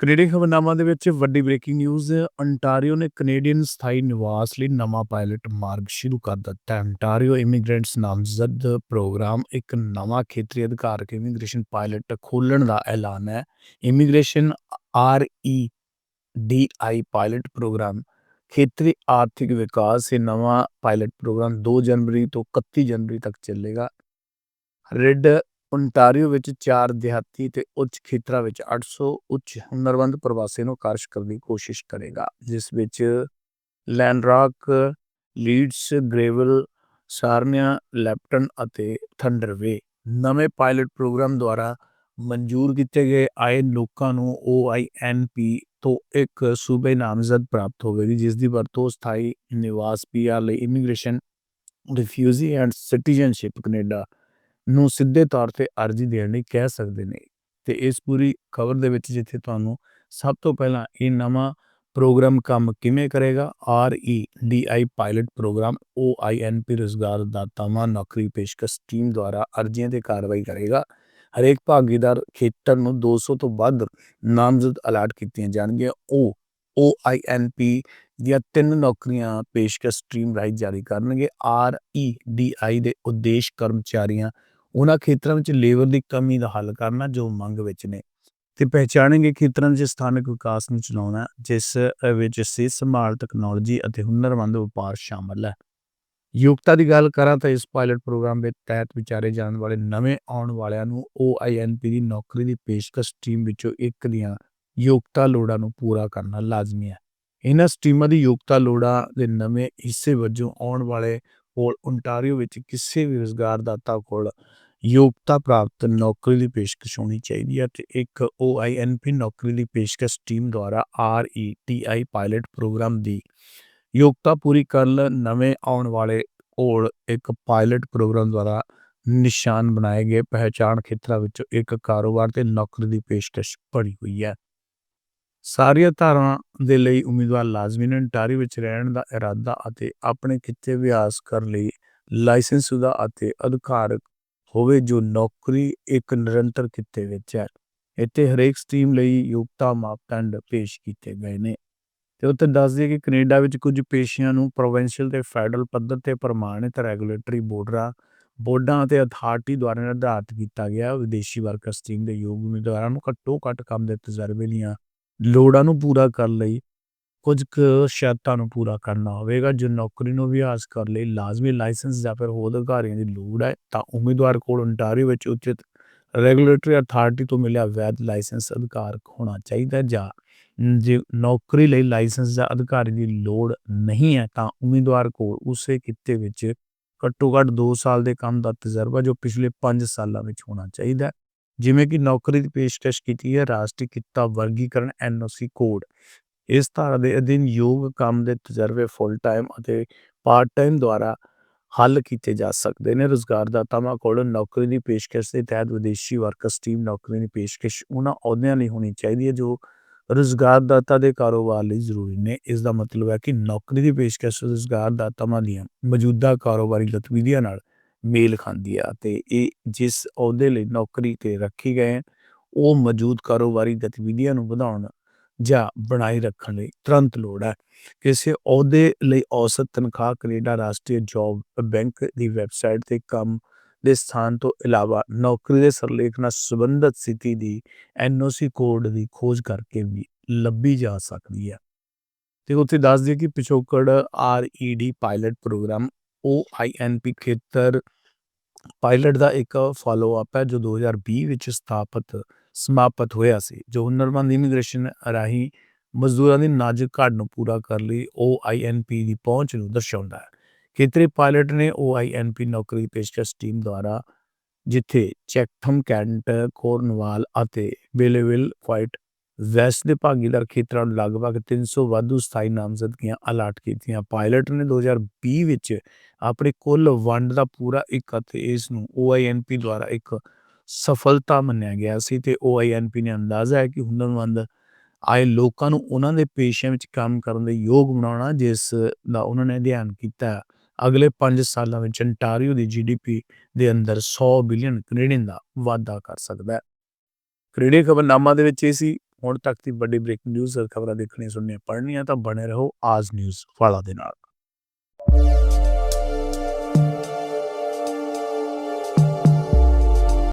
Canadian ਖਬਰਨਾਮਾ ਦੇ ਵਿੱਚ ਵੱਡੀ ਬ੍ਰੇਕਿੰਗ ਨਿਊਜ਼ ਅੰਟਾਰੀਓ ਨੇ ਕੈਨੇਡੀਅਨ ਸਥਾਈ ਨਿਵਾਸ ਲਈ ਨਵਾਂ ਪਾਇਲਟ ਮਾਰਗ ਸ਼ੁਰੂ ਕਰ ਦਿੱਤਾ ਹੈ। ਅੰਟਾਰੀਓ ਇਮੀਗ੍ਰੈਂਟਸ ਨਾਮਜ਼ਦ ਪ੍ਰੋਗਰਾਮ ਇੱਕ ਨਵਾਂ ਖੇਤਰੀ ਅਧਿਕਾਰਕ ਇਮੀਗ੍ਰੇਸ਼ਨ ਪਾਇਲਟ ਖੋਲ੍ਹਣ ਦਾ ਐਲਾਨ ਹੈ। Immigration R E D I pilot program ਖੇਤਰੀ ਆਰਥਿਕ ਵਿਕਾਸ ਇਹ ਨਵਾਂ ਪਾਇਲਟ ਪ੍ਰੋਗਰਾਮ 2 ਜਨਵਰੀ ਤੋਂ 31 ਜਨਵਰੀ ਤੱਕ ਚੱਲੇਗਾ। ਰੈੱਡ ਓਨਟਾਰੀਓ ਵਿੱਚ ਚਾਰ ਦਿਹਾਤੀ ਤੇ ਉੱਚ ਖੇਤਰਾਂ ਵਿੱਚ 800 ਉੱਚ ਹੁਨਰਮੰਦ ਪ੍ਰਵਾਸੀਆਂ ਨੂੰ ਆਕਰਸ਼ ਕਰਨ ਦੀ ਕੋਸ਼ਿਸ਼ ਕਰੇਗਾ, ਜਿਸ ਵਿੱਚ ਲੈਂਡਰਾਕ, ਲੀਡਸ, ਗ੍ਰੇਵਲ, ਸਾਰਨੀਆ, ਲੈਪਟਨ ਅਤੇ ਥੰਡਰਵੇ ਨਵੇਂ ਪਾਇਲਟ ਪ੍ਰੋਗਰਾਮ ਦੁਆਰਾ ਮਨਜ਼ੂਰ ਕੀਤੇ ਗਏ ਆਏ ਲੋਕਾਂ ਨੂੰ OINP ਤੋਂ ਇੱਕ ਸੂਬੇ ਨਾਮਜ਼ਦ ਪ੍ਰਾਪਤ ਹੋਵੇਗੀ, ਜਿਸ ਦੀ ਵਰਤੋਂ ਸਥਾਈ ਨਿਵਾਸ ਪੀਆਰ ਲਈ immigration, refugee and citizenship Canada ਨੂੰ ਸਿੱਧੇ ਤੌਰ ਤੇ ਅਰਜ਼ੀ ਦੇਣ ਲਈ ਕਹਿ ਸਕਦੇ ਨੇ। ਤੇ ਇਸ ਪੂਰੀ ਖਬਰ ਦੇ ਵਿੱਚ ਜਿੱਥੇ ਤੁਹਾਨੂੰ ਸਭ ਤੋਂ ਪਹਿਲਾਂ ਇਹ ਨਵਾਂ ਪ੍ਰੋਗਰਾਮ ਕੰਮ ਕਿਵੇਂ ਕਰੇਗਾ, R E D I pilot program, O I N P ਰੁਜ਼ਗਾਰ ਦਾਤਾਵਾਂ ਨੌਕਰੀ ਪੇਸ਼ਕਸ਼ ਟੀਮ ਦੁਆਰਾ ਅਰਜ਼ੀਆਂ ਤੇ ਕਾਰਵਾਈ ਕਰੇਗਾ। ਹਰੇਕ ਭਾਗੀਦਾਰ ਖੇਤਰ ਨੂੰ 200 ਤੋਂ ਵੱਧ ਨਾਮਜ਼ਦ ਅਲਾਟ ਕੀਤੀਆਂ ਜਾਣਗੀਆਂ। ਉਹ ਓ ਆਈ ਐਨ ਪੀ ਦੀਆਂ ਤਿੰਨ ਨੌਕਰੀਆਂ ਪੇਸ਼ਕਸ਼ ਸਟ੍ਰੀਮ ਰਾਹੀਂ ਜਾਰੀ ਕਰਨਗੇ। ਆਰ ਈ ਡੀ ਆਈ ਦੇ ਉਦੇਸ਼ ਕਰਮਚਾਰੀਆਂ ਉਹਨਾਂ ਖੇਤਰਾਂ ਵਿੱਚ ਲੇਬਰ ਦੀ ਕਮੀ ਦਾ ਹੱਲ ਕਰਨਾ ਜੋ ਮੰਗ ਵਿੱਚ ਨੇ। ਤੇ ਪਹਿਚਾਣेंगे ਖੇਤਰਾਂ ਵਿੱਚ ਸਥਾਨਕ ਵਿਕਾਸ ਨੂੰ ਚਲਾਉਣਾ, ਜਿਸ ਵਿੱਚ ਸਿਹਤ ਸੰਭਾਲ ਟੈਕਨੋਲੋਜੀ ਅਤੇ ਹੁਨਰਮੰਦ ਵਪਾਰ ਸ਼ਾਮਲ ਹੈ। ਯੋਗਤਾ ਦੀ ਗੱਲ ਕਰਾਂ ਤਾਂ ਇਸ ਪਾਇਲਟ ਪ੍ਰੋਗਰਾਮ ਦੇ ਤਹਿਤ ਵਿਚਾਰੇ ਜਾਣ ਵਾਲੇ ਨਵੇਂ ਆਉਣ ਵਾਲਿਆਂ ਨੂੰ OINP ਦੀ ਨੌਕਰੀ ਦੀ ਪੇਸ਼ਕਸ਼ ਟੀਮ ਵਿੱਚੋਂ ਇੱਕ ਦੀਆਂ ਯੋਗਤਾ ਲੋੜਾਂ ਨੂੰ ਪੂਰਾ ਕਰਨਾ ਲਾਜ਼ਮੀ ਹੈ। ਇਹਨਾਂ ਸਟੀਮਾਂ ਦੀ ਯੋਗਤਾ ਲੋੜਾਂ ਦੇ ਨਵੇਂ ਹਿੱਸੇ ਵਜੋਂ ਆਉਣ ਵਾਲੇ ਕੋਲ ਓਨਟਾਰੀਓ ਵਿੱਚ ਕਿਸੇ ਵੀ ਰੁਜ਼ਗਾਰਦਾਤਾ ਕੋਲ ਯੋਗਤਾ ਪ੍ਰਾਪਤ ਨੌਕਰੀ ਦੀ ਪੇਸ਼ਕਸ਼ ਹੋਣੀ ਚਾਹੀਦੀ ਹੈ ਤੇ ਇੱਕ OINP ਨੌਕਰੀ ਦੀ ਪੇਸ਼ਕਸ਼ ਟੀਮ ਦੁਆਰਾ RETI ਪਾਇਲਟ ਪ੍ਰੋਗਰਾਮ ਦੀ ਯੋਗਤਾ ਪੂਰੀ ਕਰਨ ਨਵੇਂ ਆਉਣ ਵਾਲੇ ਕੋਲ ਇੱਕ ਪਾਇਲਟ ਪ੍ਰੋਗਰਾਮ ਦੁਆਰਾ ਨਿਸ਼ਾਨ ਬਣਾਏ ਗਏ। ਪਹਿਚਾਣ ਖੇਤਰਾਂ ਵਿੱਚੋਂ ਇੱਕ ਕਾਰੋਬਾਰ ਤੇ ਨੌਕਰੀ ਦੀ ਪੇਸ਼ਕਸ਼ ਪੜੀ ਹੋਈ ਹੈ। ਸਾਰੀਆਂ ਧਾਰਾਂ ਦੇ ਲਈ ਉਮੀਦਵਾਰ ਲਾਜ਼ਮੀ ਨੇ ਅੰਟਾਰੀਓ ਵਿੱਚ ਰਹਿਣ ਦਾ ਇਰਾਦਾ ਅਤੇ ਆਪਣੇ ਕਿੱਤੇ ਅਭਿਆਸ ਕਰਨ ਲਈ ਲਾਇਸੈਂਸਸ਼ੁਦਾ ਅਤੇ ਅਧਿਕਾਰਕ ਹੋਵੇ ਜੋ ਨੌਕਰੀ ਇੱਕ ਨਿਰੰਤਰ ਕਿੱਤੇ ਵਿੱਚ ਹੈ। ਇੱਥੇ ਹਰੇਕ ਸਟਰੀਮ ਲਈ ਯੋਗਤਾ ਮਾਪਦੰਡ ਪੇਸ਼ ਕੀਤੇ ਗਏ ਨੇ ਤੇ ਉੱਥੇ ਦੱਸ ਦਈਏ ਕਿ ਕੈਨੇਡਾ ਵਿੱਚ ਕੁਝ ਪੇਸ਼ਿਆਂ ਨੂੰ ਪ੍ਰੋਵਿੰਸ਼ੀਅਲ ਤੇ ਫੈਡਰਲ ਪੱਧਰ ਤੇ ਪ੍ਰਮਾਣਿਤ ਰੈਗੂਲੇਟਰੀ ਬੋਰਡਰਾਂ ਬੋਰਡਾਂ ਅਤੇ ਅਥਾਰਟੀ ਦੁਆਰਾ ਨਿਰਧਾਰਤ ਕੀਤਾ ਗਿਆ। ਵਿਦੇਸ਼ੀ ਵਰਕਰ ਸਟਰੀਮ ਦੇ ਯੋਗ ਉਮੀਦਵਾਰਾਂ ਨੂੰ ਘੱਟੋ ਘੱਟ ਕੰਮ ਦੇ ਤਜਰਬੇ ਦੀਆਂ ਲੋੜਾਂ ਨੂੰ ਪੂਰਾ ਕਰਨ ਲਈ ਕੁਝ ਕੁ ਸ਼ਰਤਾਂ ਨੂੰ ਪੂਰਾ ਕਰਨਾ ਹੋਵੇਗਾ। ਜੋ ਨੌਕਰੀ ਨੂੰ ਅਭਿਆਸ ਕਰਨ ਲਈ ਲਾਜ਼ਮੀ ਲਾਇਸੈਂਸ ਜਾਂ ਫਿਰ ਹੋਰ ਅਧਿਕਾਰੀਆਂ ਦੀ ਲੋੜ ਹੈ, ਤਾਂ ਉਮੀਦਵਾਰ ਕੋਲ ontario ਵਿੱਚ ਉਚਿਤ ਰੈਗੂਲੇਟਰੀ ਅਥਾਰਟੀ ਤੋਂ ਮਿਲਿਆ ਵੈਧ ਲਾਇਸੈਂਸ ਅਧਿਕਾਰ ਹੋਣਾ ਚਾਹੀਦਾ ਜਾਂ ਜੇ ਨੌਕਰੀ ਲਈ ਲਾਇਸੈਂਸ ਜਾਂ ਅਧਿਕਾਰੀ ਦੀ ਲੋੜ ਨਹੀਂ ਹੈ, ਤਾਂ ਉਮੀਦਵਾਰ ਕੋਲ ਉਸੇ ਕਿੱਤੇ ਵਿੱਚ ਘੱਟੋ ਘੱਟ 2 ਸਾਲ ਦੇ ਕੰਮ ਦਾ ਤਜਰਬਾ ਜੋ ਪਿਛਲੇ 5 ਸਾਲਾਂ ਵਿੱਚ ਹੋਣਾ ਚਾਹੀਦਾ ਜਿਵੇਂ ਕਿ ਨੌਕਰੀ ਦੀ ਪੇਸ਼ਕਸ਼ ਕੀਤੀ ਹੈ, ਰਾਸ਼ਟਰੀ ਕਿੱਤਾ ਵਰਗੀਕਰਨ ਐਨਓਸੀ ਕੋਡ। ਇਸ ਧਾਰਾ ਦੇ ਅਧੀਨ ਯੋਗ ਕੰਮ ਦੇ ਤਜਰਬੇ ਫੁੱਲ ਟਾਈਮ ਅਤੇ ਪਾਰਟ ਟਾਈਮ ਦੁਆਰਾ ਹੱਲ ਕੀਤੇ ਜਾ ਸਕਦੇ ਨੇ। ਰੁਜ਼ਗਾਰਦਾਤਾਵਾਂ ਕੋਲ ਨੌਕਰੀ ਦੀ ਪੇਸ਼ਕਸ਼ ਦੇ ਤਹਿਤ ਵਿਦੇਸ਼ੀ ਵਰਕਰ ਸਟੀਮ ਨੌਕਰੀ ਦੀ ਪੇਸ਼ਕਸ਼ ਉਹਨਾਂ ਅਹੁਦਿਆਂ ਲਈ ਹੋਣੀ ਚਾਹੀਦੀ ਹੈ, ਜੋ ਰੁਜ਼ਗਾਰਦਾਤਾ ਦੇ ਕਾਰੋਬਾਰ ਲਈ ਜ਼ਰੂਰੀ ਨੇ। ਇਸ ਦਾ ਮਤਲਬ ਹੈ ਕਿ ਨੌਕਰੀ ਦੀ ਪੇਸ਼ਕਸ਼ ਰੁਜ਼ਗਾਰਦਾਤਾਵਾਂ ਦੀਆਂ ਮੌਜੂਦਾ ਕਾਰੋਬਾਰੀ ਗਤੀਵਿਧੀਆਂ ਨਾਲ ਮੇਲ ਖਾਂਦੀ ਆ ਤੇ ਇਹ ਜਿਸ ਅਹੁਦੇ ਲਈ ਨੌਕਰੀ ਤੇ ਰੱਖੀ ਗਏ ਉਹ ਮੌਜੂਦ ਕਾਰੋਬਾਰੀ ਗਤੀਵਿਧੀਆਂ ਨੂੰ ਵਧਾਉਣ ਜਾਂ ਬਣਾਈ ਰੱਖਣ ਲਈ ਤੁਰੰਤ ਲੋੜ ਹੈ। ਕਿਸੇ ਅਹੁਦੇ ਲਈ ਔਸਤ ਤਨਖਾਹ ਕੈਨੇਡਾ ਰਾਸ਼ਟਰੀ ਜੌਬ ਬੈਂਕ ਦੀ ਵੈਬਸਾਈਟ ਤੇ ਕੰਮ ਦੇ ਸਥਾਨ ਤੋਂ ਇਲਾਵਾ ਨੌਕਰੀ ਦੇ ਸਰਲੇਖ ਨਾਲ ਸੰਬੰਧਿਤ ਸਥਿਤੀ ਦੀ ਐਨਓਸੀ ਕੋਡ ਦੀ ਖੋਜ ਕਰਕੇ ਵੀ ਲੱਭੀ ਜਾ ਸਕਦੀ ਹੈ। ਤੇ ਉੱਥੇ ਦੱਸ ਦਈਏ ਕਿ ਪਿਛੋਕੜ ਆਰਈਡੀ ਪਾਇਲਟ ਪ੍ਰੋਗਰਾਮ OINP ਖੇਤਰ ਪਾਇਲਟ ਦਾ ਇੱਕ ਫਾਲੋ ਅਪ ਹੈ, ਜੋ 2020 ਵਿੱਚ ਸਥਾਪਿਤ, ਸਮਾਪਤ ਹੋਇਆ ਸੀ, ਜੋ ਹੁਨਰਮੰਦ ਇਮੀਗ੍ਰੇਸ਼ਨ ਰਾਹੀਂ ਮਜ਼ਦੂਰਾਂ ਦੀ ਨਾਜ਼ੁਕ ਘਾਟ ਨੂੰ ਪੂਰਾ ਕਰਨ ਲਈ OINP ਦੀ ਪਹੁੰਚ ਨੂੰ ਦਰਸਾਉਂਦਾ ਹੈ। ਖੇਤਰੀ ਪਾਇਲਟ ਨੇ OINP ਨੌਕਰੀ ਪੇਸ਼ਕਸ਼ ਟੀਮ ਦੁਆਰਾ, ਜਿੱਥੇ ਚੈਕਥਮ ਕੈਂਟ, ਕੋਰਨਵਾਲ ਅਤੇ ਬੇਲੇਵਿਲ ਕੁਆਇਟ ਵੈਸਟ ਦੇ ਭਾਗੀਦਾਰ ਖੇਤਰਾਂ ਨੂੰ ਲਗਭਗ 300 ਵਾਧੂ ਸਥਾਈ ਨਾਮਜ਼ਦਗੀਆਂ ਅਲਾਟ ਕੀਤੀਆਂ। ਪਾਇਲਟ ਨੇ 2020 ਵਿੱਚ ਆਪਣੇ ਕੁੱਲ ਵੰਡ ਦਾ ਪੂਰਾ ਇੱਕ ਅਤੇ ਇਸ ਨੂੰ OINP ਦੁਆਰਾ ਇੱਕ ਸਫਲਤਾ ਮੰਨਿਆ ਗਿਆ ਸੀ ਤੇ OINP ਨੇ ਅੰਦਾਜ਼ਾ ਹੈ ਕਿ ਹੁਨਰਮੰਦ ਆਏ ਲੋਕਾਂ ਨੂੰ ਉਹਨਾਂ ਦੇ ਪੇਸ਼ਿਆਂ ਵਿੱਚ ਕੰਮ ਕਰਨ ਦੇ ਯੋਗ ਬਣਾਉਣਾ, ਜਿਸ ਦਾ ਉਹਨਾਂ ਨੇ ਅਧਿਐਨ ਕੀਤਾ ਅਗਲੇ 5 ਸਾਲਾਂ ਵਿੱਚ ਅੰਟਾਰੀਓ ਦੀ ਜੀਡੀਪੀ ਦੇ ਅੰਦਰ 100 ਬਿਲੀਅਨ ਕੈਨੇਡੀਅਨ ਦਾ ਵਾਧਾ ਕਰ ਸਕਦਾ ਹੈ। ਕੈਨੇਡੀਅਨ ਖਬਰਨਾਮਾ ਦੇ ਵਿੱਚ ਇਹ ਸੀ ਹੁਣ ਤੱਕ ਦੀ ਵੱਡੀ ਬ੍ਰੇਕਿੰਗ ਨਿਊਜ਼ ਖਬਰਾਂ ਦੇਖਣੀਆਂ ਸੁਣਨੀਆਂ ਪੜ੍ਹਨੀਆਂ ਤਾਂ ਬਣੇ ਰਹੋ ਆਜ ਨਿਊਜ਼ ਵਾਲਾ ਦੇ ਨਾਲ।